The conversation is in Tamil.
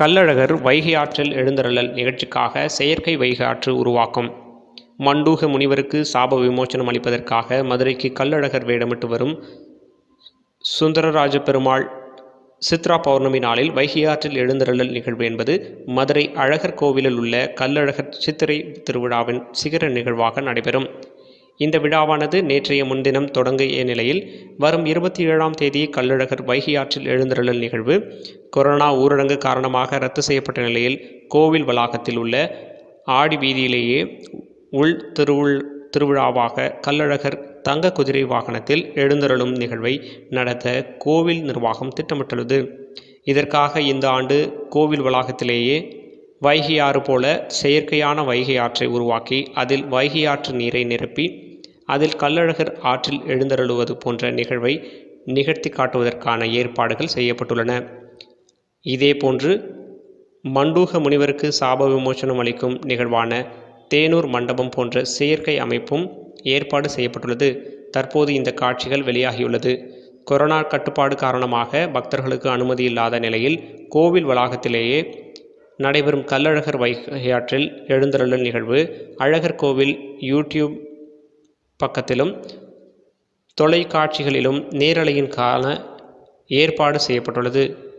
கள்ளழகர் வைகை ஆற்றில் எழுந்தருளல் நிகழ்ச்சிக்காக செயற்கை வைகை ஆற்று உருவாக்கம். மண்டூக முனிவருக்கு சாப விமோசனம் அளிப்பதற்காக மதுரைக்கு கல்லழகர் வேடமிட்டு வரும் சுந்தரராஜ பெருமாள் சித்ரா பௌர்ணமி நாளில் வைகை ஆற்றில் எழுந்தருளல் நிகழ்வு என்பது மதுரை அழகர் கோவிலில் உள்ள கள்ளழகர் சித்திரை திருவிழாவின் சிகர நிகழ்வாக நடைபெறும். இந்த விழாவானது நேற்றைய முன்தினம் தொடங்கிய நிலையில் வரும் இருபத்தி ஏழாம் தேதி கள்ளழகர் வைகை ஆற்றில் எழுந்தருளல் நிகழ்வு. கொரோனா ஊரடங்கு காரணமாக ரத்து செய்யப்பட்ட நிலையில் கோவில் வளாகத்தில் உள்ள ஆடி வீதியிலேயே உள் திருவுள் திருவிழாவாக கள்ளழகர் தங்க குதிரை வாகனத்தில் எழுந்தருளும் நிகழ்வை நடத்த கோவில் நிர்வாகம் திட்டமிட்டுள்ளது. இதற்காக இந்த ஆண்டு கோவில் வளாகத்திலேயே வைகை ஆறு போல செயற்கையான வைகை ஆற்றை உருவாக்கி அதில் வைகை ஆற்று நீரை நிரப்பி அதில் கள்ளழகர் ஆற்றில் எழுந்தருளுவது போன்ற நிகழ்வை நிகழ்த்தி காட்டுவதற்கான ஏற்பாடுகள் செய்யப்பட்டுள்ளன. இதேபோன்று மண்டூக முனிவருக்கு சாப விமோசனம் அளிக்கும் நிகழ்வான தேனூர் மண்டபம் போன்ற செயற்கை அமைப்பும் ஏற்பாடு செய்யப்பட்டுள்ளது. தற்போது இந்த காட்சிகள் வெளியாகியுள்ளது. கொரோனா கட்டுப்பாடு காரணமாக பக்தர்களுக்கு அனுமதி இல்லாத நிலையில் கோவில் வளாகத்திலேயே நடைபெறும் கள்ளழகர் வைகையாற்றில் எழுந்தருளல் நிகழ்வு அழகர் கோவில் யூடியூப் பக்கத்திலும் தொலைக்காட்சிகளிலும் நேரலையின் காண ஏற்பாடு செய்யப்பட்டுள்ளது.